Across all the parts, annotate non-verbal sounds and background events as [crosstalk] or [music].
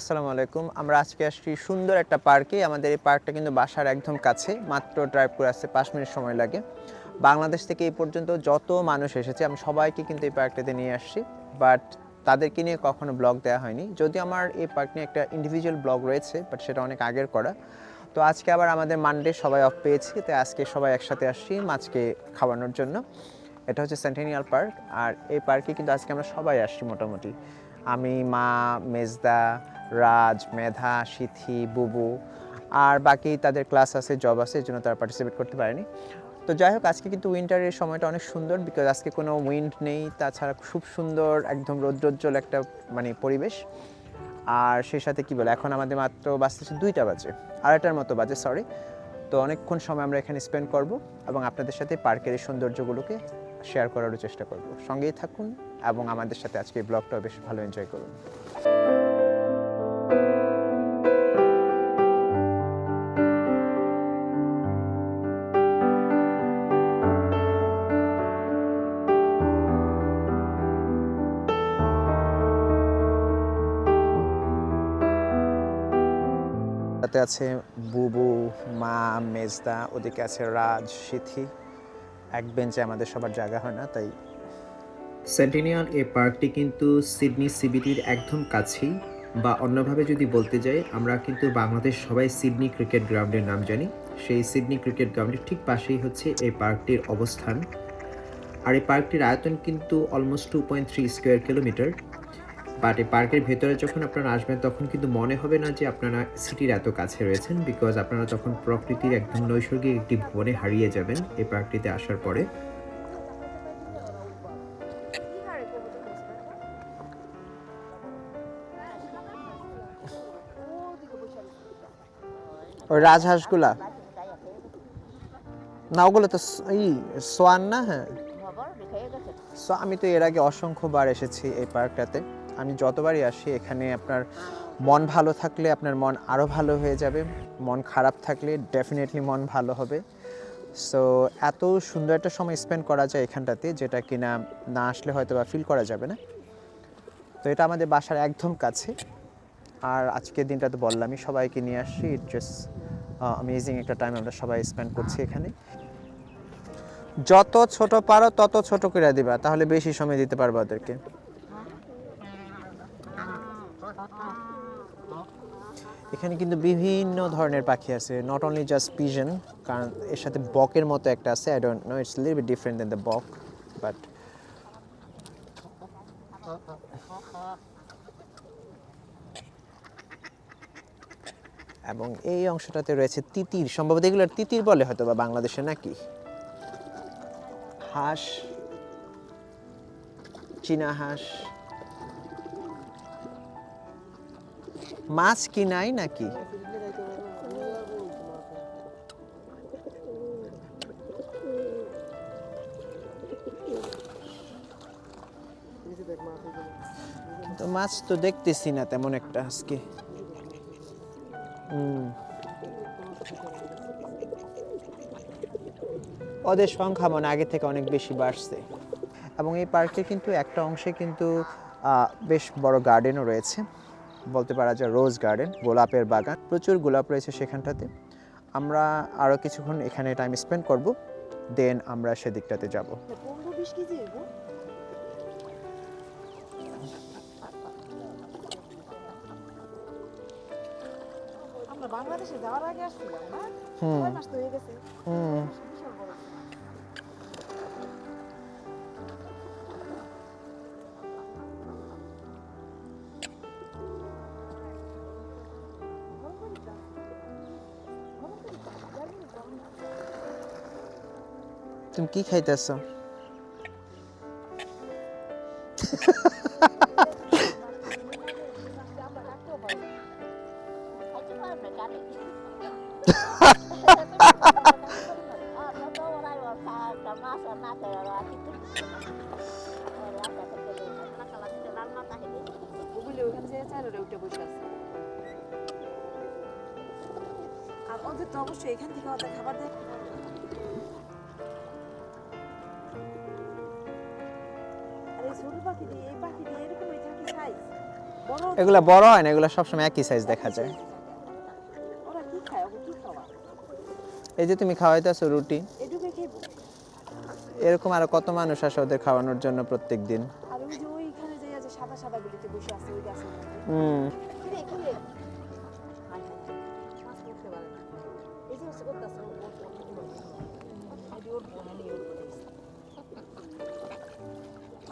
আসসালামু আলাইকুম। আমরা আজকে আসছি সুন্দর একটা পার্কে। আমাদের এই পার্কটা কিন্তু বাসার একদম কাছে। মাত্র ড্রাইভ করে আসতে পাঁচ মিনিট সময় লাগে। বাংলাদেশ থেকে এই পর্যন্ত যত মানুষ এসেছে, আমি সবাইকে কিন্তু এই পার্কটাতে নিয়ে আসছি। বাট তাদেরকে নিয়ে কখনো ব্লগ দেওয়া হয়নি। যদি আমার এই পার্ক নিয়ে একটা ইন্ডিভিজুয়াল ব্লগ রয়েছে, বাট সেটা অনেক আগের করা। তো আজকে আবার আমাদের মানডে সবাই অফ পেয়েছি। তাই আজকে সবাই একসাথে আসছি মাছকে খাওয়ানোর জন্য। এটা হচ্ছে সেন্টেনিয়াল পার্ক আর এই পার্কে কিন্তু আজকে আমরা সবাই আসছি মোটামুটি। আমি, মা, মেজদা রাজ, মেধা, সিথি, বুবু আর বাকি তাদের ক্লাস আছে জব আছে, এই জন্য তারা পার্টিসিপেট করতে পারেনি। তো যাই হোক, আজকে কিন্তু উইন্টারের সময়টা অনেক সুন্দর বিকজ আজকে কোনো উইন্ড নেই, তাছাড়া খুব সুন্দর, একদম রৌদ্রোজ্জ্বল একটা মানে পরিবেশ। আর সেই সাথে কি বলে, এখন আমাদের মাত্র বাজতেছে দুইটা বাজে, আড়াইটার মতো বাজে সরি তো অনেকক্ষণ সময় আমরা এখানে স্পেন্ড করব এবং আপনাদের সাথে পার্কের এই সৌন্দর্যগুলোকে শেয়ার করারও চেষ্টা করব। সঙ্গেই থাকুন এবং আমাদের সাথে আজকে এই ব্লগটা বেশ ভালো এনজয় করুন। তাতে আছে বুবু, মা, মেজদা, ওদিকে আছে রাজ, সিথি। এক বেঞ্চে আমাদের সবার জায়গা হয় না, তাই। সেন্টিনিয়াল এই পার্কটি কিন্তু সিডনি সিবিটির একদম কাছেই। বা অন্যভাবে যদি বলতে যাই, আমরা কিন্তু বাংলাদেশ সবাই সিডনি ক্রিকেট গ্রাউন্ডের নাম জানি। সেই সিডনি ক্রিকেট গ্রাউন্ডের ঠিক পাশেই হচ্ছে এই পার্কটির অবস্থান। আর এই পার্কটির আয়তন কিন্তু almost two point three square kilometre but এই পার্কের ভেতরে যখন আপনারা আসবেন, তখন কিন্তু মনে হবে না যে আপনারা সিটির এত কাছে রয়েছেন বিকজ আপনারা তখন প্রকৃতির একদম নৈসর্গিক একটি ভুবনে হারিয়ে যাবেন এই পার্কটিতে আসার পরে। ওই রাজহাঁসগুলা? না, ওগুলো তো ই, সোয়ান না? হ্যাঁ। সো, আমি তো এর আগে অসংখ্যবার এসেছি এই পার্কটাতে। আমি যতবারই আসি, এখানে আপনার মন ভালো থাকলে আপনার মন আরও ভালো হয়ে যাবে। মন খারাপ থাকলে ডেফিনেটলি মন ভালো হবে। সো, এত সুন্দর একটা সময় স্পেন্ড করা যায় এখানটাতে, যেটা কিনা না আসলে হয়তো বা ফিল করা যাবে না। তো, এটা আমাদের বাসার একদম কাছে। আর আজকের দিনটা তো বললামই, সবাইকে নিয়ে আসছি ইট জাস্ট অ্যামেজিং একটা টাইম আমরা সবাই স্পেন্ড করছি এখানে। যত ছোট পারো, তত ছোট করে দিবা, তাহলে বেশি সময় দিতে পারবে ওদেরকে। এখানে কিন্তু বিভিন্ন ধরনের পাখি আছে নট অনলি জাস্ট পিজন কারণ এর সাথে বকের মতো একটা আছে I don't know it's bit different then the বক বাট এবং এই অংশটাতে রয়েছে তিতির। সম্ভবত এগুলোর তিতির বলে হয়তো বা বাংলাদেশে নাকি? হাঁস, চীনা হাঁস। মাছ কি নাই নাকি? তো মাছ তো দেখতেছি না তেমন একটা আজকে। ওদের সংখ্যা মানে আগে থেকে অনেক বেশি বাড়ছে। এবং এই পার্কে কিন্তু একটা অংশে কিন্তু বেশ বড় গার্ডেনও রয়েছে। বলতে পারা যায় রোজ গার্ডেন, গোলাপের বাগান। প্রচুর গোলাপ রয়েছে সেখানটাতে। আমরা আরও কিছুক্ষণ এখানে টাইম স্পেন্ড করব দেন আমরা সেদিকটাতে যাব। আমরা বাংলাদেশে যাওয়ার আগে আসছিলাম না ছয় মাস তো হয়ে গেছে হুম তুমি কি খাইতেছো অবশ্যই এখান থেকে খাবার এগুলা বড় হয় না এগুলা সবসময় একই সাইজ দেখা যায়। এই যে তুমি খাওয়াইতেছো রুটি এরকম আরও কত মানুষ আসে ওদের খাওয়ানোর জন্য প্রত্যেক দিন? হুম।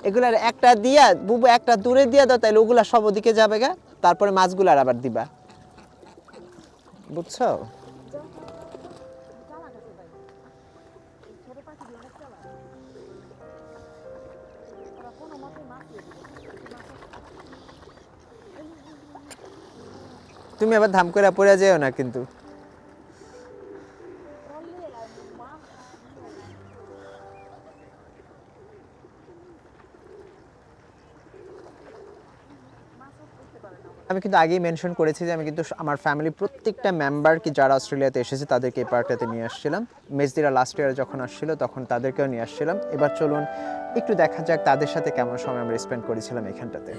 এগুলার একটা দিয়া বুবু একটা দূরে দিয়া দাও তাহলে ওগুলা সব ওদিকে যাবে গা তারপরে মাছগুলার আবার দিবা। বুঝছ? তুমি আবার ধাম করে পড়ে যেও না কিন্তু। আমি কিন্তু আগেই মেনশন করেছি যে আমি কিন্তু আমার ফ্যামিলি প্রত্যেকটা মেম্বার কি যারা অস্ট্রেলিয়াতে এসেছে তাদেরকে এই পার্কটাতে নিয়ে আসছিলাম। মেজদিরা লাস্ট ইয়ারে যখন আসছিল তখন তাদেরকেও নিয়ে আসছিলাম। এবার চলুন একটু দেখা যাক তাদের সাথে কেমন সময় আমরা স্পেন্ড করেছিলাম এখানটাতে.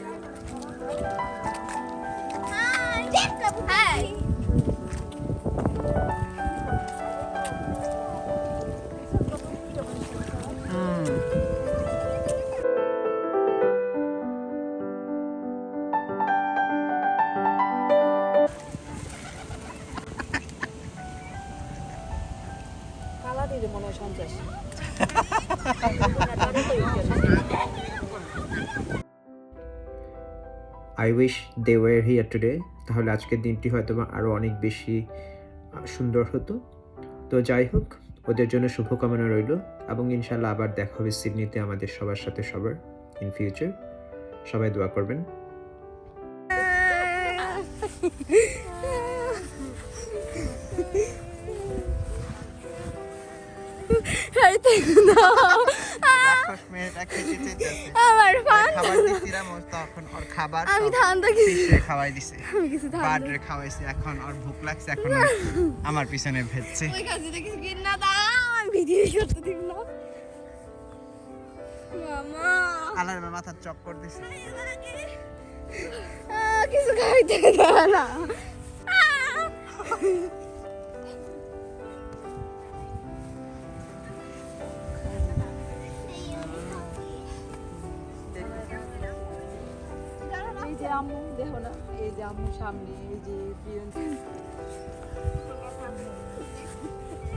Wish they were here today তাহলে আজকের দিনটি হয়তো বা আরও অনেক বেশি সুন্দর হতো। তো যাই হোক, ওদের জন্য শুভকামনা রইল এবং ইনশাল্লাহ আবার দেখা হবে সিডনিতে আমাদের সবার সাথে সবার ইন ফিউচার সবাই দোয়া করবেন। [laughs] আমার ফান তখন ওর খাবার আমি কিছু খাওয়াই দিছে। [laughs] আমি কিছু খাওয়াইছি এখন ওর ভুক লাগছে এখন আমার পিছনে ভেজছে। ওই কাজটা কিছু কিন না দাও আমি ভিডিও করতে দিব না। মামা। আলার মাথার চক্কর দিছে। কিছু খাইতে না। আম্মু দেখো না এই যে আম্মু সামনে এই যে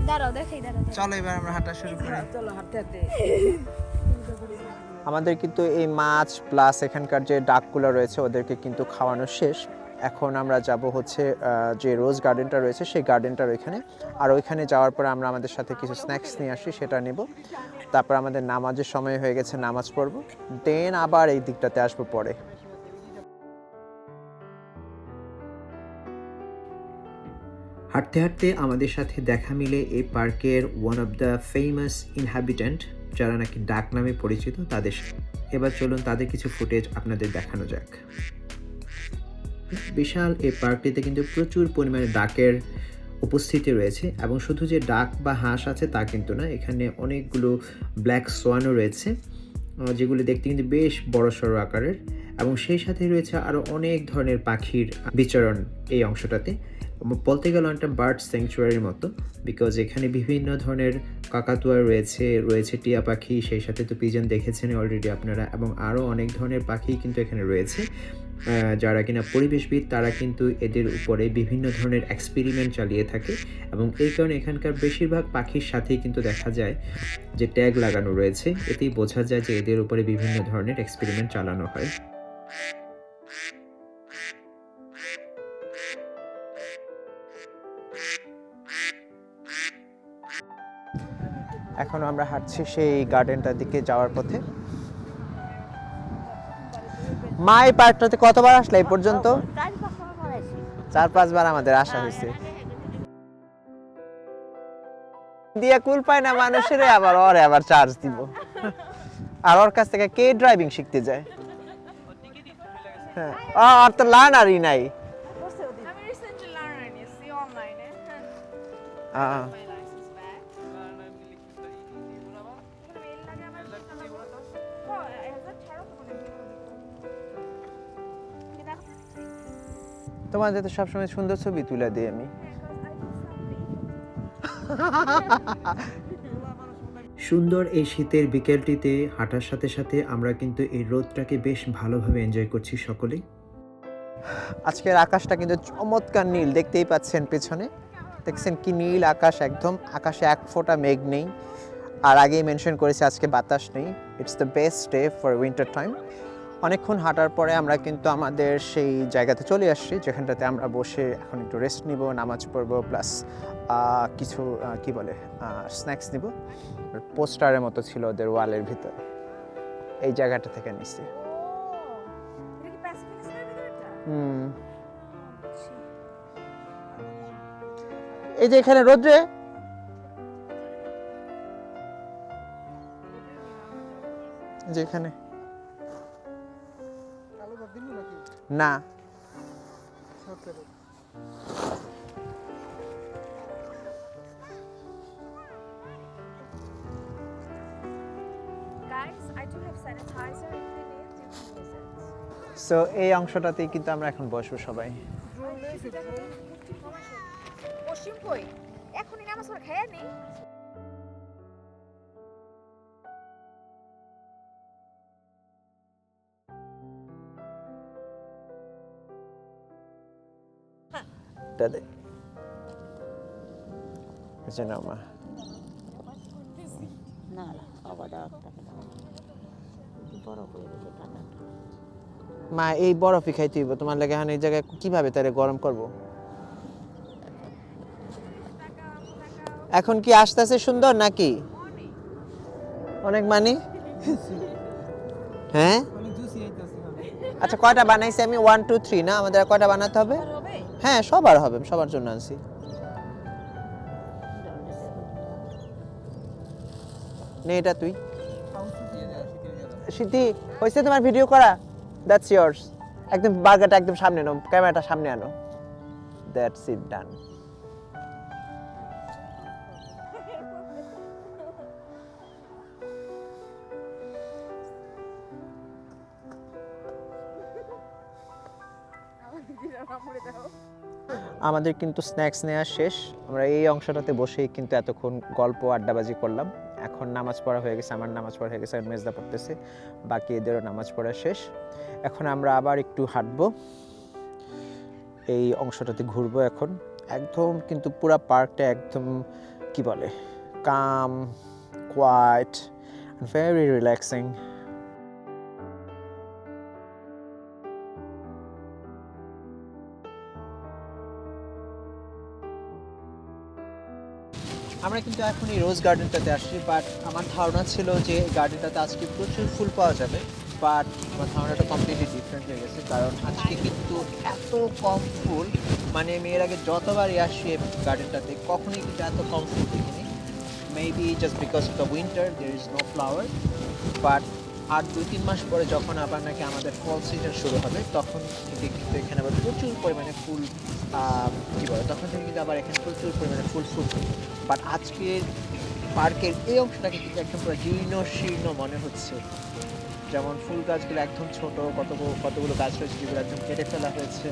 দাঁড়াও দেখাই দাঁড়াও। চলো এবার আমরা হাঁটা শুরু করি। চলো হাঁটতে হাঁটতে। আমাদের কিন্তু এই মাছ প্লাস এখানকার যে ডাকগুলো রয়েছে ওদেরকে কিন্তু খাওয়ানো শেষ। এখন আমরা যাব হচ্ছে যে রোজ গার্ডেনটা রয়েছে সেই গার্ডেনটার ওইখানে। আর ওইখানে যাওয়ার পরে আমরা আমাদের সাথে কিছু স্ন্যাক্স নিয়ে আসি সেটা নেব। তারপর আমাদের নামাজের সময় হয়ে গেছে নামাজ পড়ব। দেন আবার এই দিকটাতে আসব পরে। হাঁটতে হাঁটতে আমাদের সাথে দেখা মিলে এই পার্কের one of the famous inhabitant যারা নাকি ডাক নামে পরিচিত তাদের এবার চলুন তাদের কিছু ফুটেজ আপনাদের দেখানো যাক। বিশাল এই পার্কটিতে কিন্তু প্রচুর পরিমাণে ডাকের উপস্থিতি রয়েছে এবং শুধু যে ডাক বা হাঁস আছে তা কিন্তু না, এখানে অনেকগুলো ব্ল্যাক সোয়ানও রয়েছে যেগুলো দেখতে কিন্তু বেশ বড় সড়ো আকারের। এবং সেই সাথে রয়েছে আরও অনেক ধরনের পাখির বিচরণ এই অংশটাতে। বলতে গেলে অনেকটা বার্ড স্যাংচুয়ারির মতো বিকজ এখানে বিভিন্ন ধরনের কাকাতুয়া রয়েছে রয়েছে টিয়া পাখি, সেই সাথে তো পিজন দেখেছেন অলরেডি আপনারা, এবং আরও অনেক ধরনের পাখি কিন্তু এখানে রয়েছে। যারা কিনা পরিবেশবিদ, তারা কিন্তু এদের উপরে বিভিন্ন ধরনের এক্সপেরিমেন্ট চালিয়ে থাকে, এবং এই কারণে এখানকার বেশিরভাগ পাখির সাথেই কিন্তু দেখা যায় যে ট্যাগ লাগানো রয়েছে। এতেই বোঝা যায় যে এদের উপরে বিভিন্ন ধরনের এক্সপেরিমেন্ট চালানো হয়। এখন আমরা হাঁটছি সেই গার্ডেনটার দিকে যাওয়ার পথে। মা এই পার্কটাতে কতবার আসলে এই পর্যন্ত? চার পাঁচবার আমাদের আসা হয়েছে। দিয়ে কুল পায় না মানুষের আবার ওরে আবার চার্জ দিব। আর ওর কাছ থেকে কে ড্রাইভিং শিখতে যায়? হ্যাঁ আর তো লার্নারই নাই। আমি রিসেন্টলি লার্নার নিয়েছি অনলাইনে তোমাদের তো সবসময় সুন্দর ছবি তুলে দিই আমি। সুন্দর এই শীতের বিকেলটিতে হাঁটার সাথে সাথে আমরা কিন্তু এই রোদটাকে বেশ ভালোভাবে এনজয় করছি সকলেই। আজকের আকাশটা কিন্তু চমৎকার নীল দেখতেই পাচ্ছেন পেছনে। দেখছেন কি নীল আকাশ একদম আকাশে এক ফোঁটা মেঘ নেই। আর আগেই মেনশন করেছি আজকে বাতাস নেই। It's the best day for winter time অনেকক্ষণ হাঁটার পরে আমরা কিন্তু আমাদের সেই জায়গাতে চলে আসছি যেখানটাতে আমরা বসে এখন একটু রেস্ট নিব নামাজ পড়ব প্লাস কিছু কি বলে স্ন্যাক্স নিব। পোস্টারের মতো ছিল ওদের ওয়ালের ভিতর। এই জায়গাটা থেকে নিছি। ভিতরটা হুম। এই যে এখানে রোদ্রে। এই it. সো এই অংশটাতেই কিন্তু আমরা এখন বসবো সবাই। পশ্চিম কই এখনই নামাজ পড়ে খাইয়া নেই নাও মা না এই বরফই খাইতে হইব। তোমার লাগে এখন এই জায়গায় কীভাবে তারে গরম করব? এখন কি আসতেছে সুন্দর নাকি? অনেক মানে? হ্যাঁ? আচ্ছা কয়টা বানাইছি আমি? ওয়ান টু থ্রি না? আমাদের কয়টা বানাতে হবে? হ্যাঁ সবার হবে, সবার জন্য আনছি। নে এটা তুই। সিদ্ধি হয়েছে তোমার ভিডিও করা? দ্যাটস ইয়ার্স একদম বার্গারটা একদম সামনে নাও, ক্যামেরাটা সামনে আনো। দ্যাটস ইট ডান আমাদের কিন্তু স্ন্যাক্স নেওয়া শেষ। আমরা এই অংশটাতে বসেই কিন্তু এতক্ষণ গল্প আড্ডাবাজি করলাম। এখন নামাজ পড়া হয়ে গেছে, আমার নামাজ পড়া হয়ে গেছে আর মেজদা পড়তেছে। বাকি এদেরও নামাজ পড়া শেষ। এখন আমরা আবার একটু হাঁটবো। এই অংশটাতে ঘুরবো এখন। একদম কিন্তু পুরো পার্কটা একদম, কি বলে কাম কোয়াইট ভেরি রিল্যাক্সিং আমরা কিন্তু এখন এই রোজ গার্ডেনটাতে আসছি বাট আমার ধারণা ছিল যে গার্ডেনটাতে আজকে প্রচুর ফুল পাওয়া যাবে বাট আমার ধারণাটা কমপ্লিটলি ডিফারেন্ট হয়ে গেছে, কারণ আজকে কিন্তু এত কম ফুল মানে আমি এর আগে যতবারই এই গার্ডেনটাতে কখনোই কিন্তু এত কম ফুল দেখিনি। Maybe just because of the winter there is no flower but আর দুই, তিন মাস পরে যখন আবার নাকি আমাদের ফল সিজন শুরু হবে, তখন থেকে কিন্তু এখানে আবার প্রচুর পরিমাণে ফুল কী বলে, তখন থেকে কিন্তু আবার এখানে প্রচুর পরিমাণে ফুল ফুল বাট আজকের পার্কের এই অংশটাকে কিন্তু একদম পুরো জীর্ণ শীর্ণ মনে হচ্ছে। যেমন ফুল গাছগুলো একদম ছোটো, কতগুলো কতগুলো গাছ রয়েছে যেগুলো একদম কেটে ফেলা হয়েছে।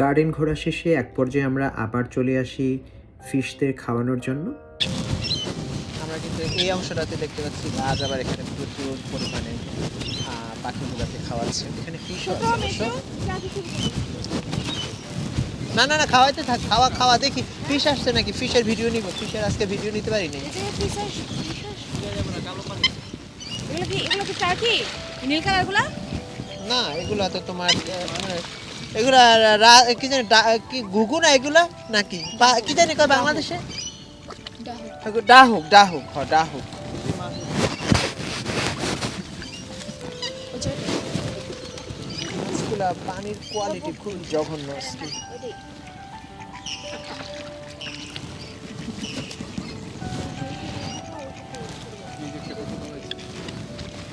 গার্ডেন ঘোরা শেষে এক পর্যায়ে আমরা আবার চলে আসি ফিশদের খাওয়ানোর জন্য। আমরা কিন্তু এই অংশটাতে দেখতে পাচ্ছি আজ আবার এখানে প্রচুর পরিমাণে আহ, পাখিগুলোকে খাওয়াচ্ছে। এখানে ফিশ আছে অবশ্য। না না না খাওয়াইতে থাক খাওয়া খাওয়া দেখি। ফিশ আসছে নাকি? ফিশের ভিডিও নিব। ফিশের আজকে ভিডিও নিতে পারি নি এগুলো কি এগুলো কি চা নীল কালারগুলো? না এগুলো তো তোমার মানে, এগুলো কি জানি কি ঘুঘু না এগুলা নাকি? বা কি জানি কয় বাংলাদেশে? ডাহুক। ডাহুক হ ডাহুক। পানির কোয়ালিটি খুব জঘন্য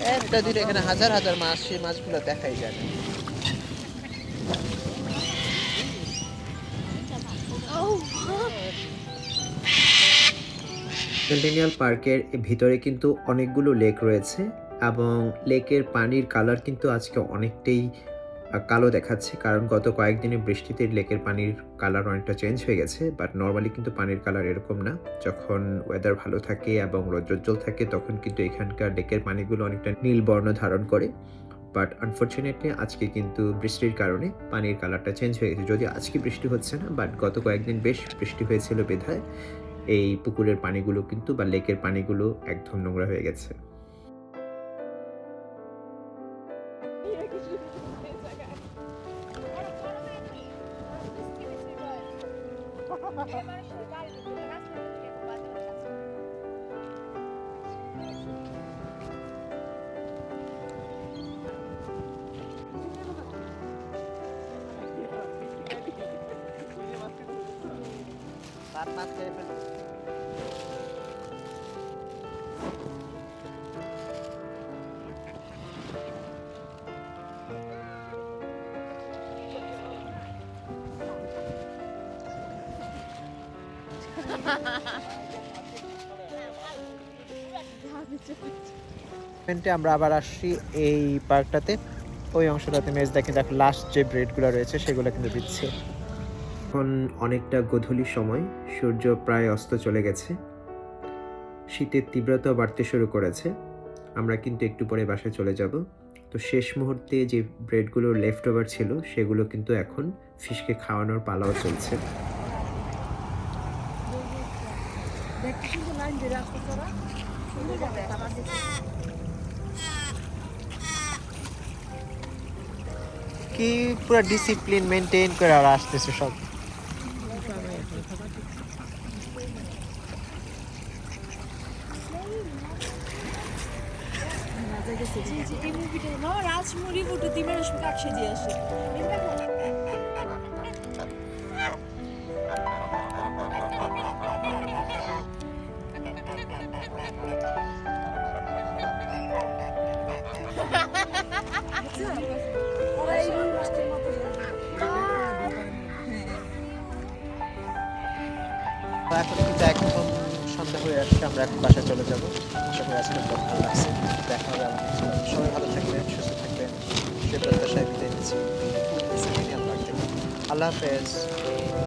একটা দিন এখানে হাজার হাজার মাছ, সেই মাছগুলো দেখাই যায় সেন্টেনিয়াল পার্কের ভিতরে কিন্তু অনেকগুলো লেক রয়েছে এবং লেকের পানির কালার কিন্তু আজকে অনেকটাই কালো দেখাচ্ছে, কারণ গত কয়েকদিনের বৃষ্টিতে লেকের পানির কালার অনেকটা চেঞ্জ হয়ে গেছে বাট নর্মালি কিন্তু পানির কালার এরকম না। যখন ওয়েদার ভালো থাকে এবং রৌদ্রোজ্জ্বল থাকে, তখন কিন্তু এখানকার লেকের পানিগুলো অনেকটা নীল বর্ণ ধারণ করে। বাট আনফর্চুনেটলি আজকে কিন্তু বৃষ্টির কারণে পানির কালারটা চেঞ্জ হয়ে গেছে। যদি আজকে বৃষ্টি হচ্ছে না বাট গত কয়েকদিন বেশ বৃষ্টি হয়েছিল বেধায়। এই পুকুরের পানিগুলো কিন্তু বা লেকের পানিগুলো একদম নোংরা হয়ে গেছে। আমরা আবার আসছি এই পার্কটাতে। ওই অংশটাতে মেজ দেখে দেখো লাস্ট যে ব্রেডগুলো রয়েছে, সেগুলো কিন্তু দিচ্ছে। এখন অনেকটা গধূলি সময়, সূর্য প্রায় অস্ত চলে গেছে। শীতের তীব্রতা বাড়তে শুরু করেছে। আমরা কিন্তু একটু পরে বাসায় চলে যাব। তো শেষ মুহূর্তে যে ব্রেডগুলো লেফট ওভার ছিল, সেগুলো কিন্তু এখন ফিশকে খাওয়ানোর পালাও চলছে দেখতে কিন্তু লাইন ধরে আসতে তোরা সুন্দর যাবে খাবার দিতে কি পুরো ডিসিপ্লিন মেনটেন করে আর আসতেছে সব? রাজমুড়ি তিমের আসে। এখন কিন্তু একদম সন্ধ্যা হয়ে আসছে আমরা এখন বাসায় চলে যাব। আশা করি আজকে ব্লগ ভালো লাগছে। দেখা হবে আমাদের সবাই ভালো থাকবেন সুস্থ থাকবেন। সে প্রত্যাশায় বিদায় নিচ্ছি। আল্লাহ হাফেজ।